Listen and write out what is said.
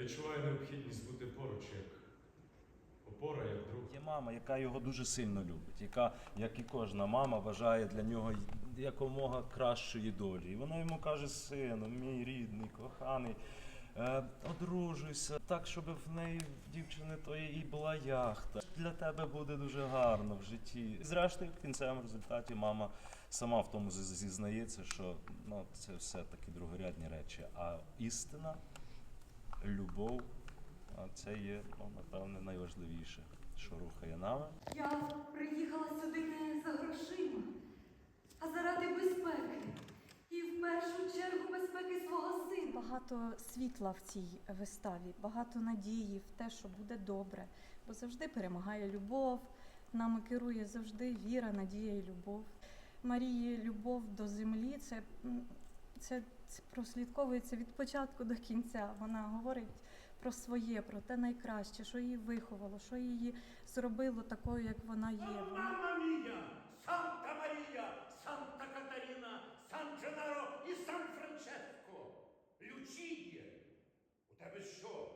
відчуваю необхідність бути поруч, як опора, як друг. Є мама, яка його дуже сильно любить, яка, як і кожна мама, бажає для нього якомога кращої долі. І вона йому каже: сину, мій рідний, коханий, е, одружуйся так, щоб в неї в дівчини і була яхта. Для тебе буде дуже гарно в житті. Зрештою, в кінцевому результаті мама сама в тому зізнається, що ну, це все таки другорядні речі. А істина, любов, а це є, ну, напевне, найважливіше, що рухає нами. Я приїхала сюди не за грошима, а заради безпеки. І в першу чергу безпеки свого сина. Багато світла в цій виставі, багато надії в те, що буде добре, бо завжди перемагає любов. Нами керує завжди віра, надія і любов. Марії любов до землі це, це прослідковується від початку до кінця. Вона говорить про своє, про те найкраще, що її виховало, що її зробило такою, як вона є. Мама мія, Санта Марія, Санта Катерина, Сан Дженаро і Сан Франческо. Лючіє! У тебе що?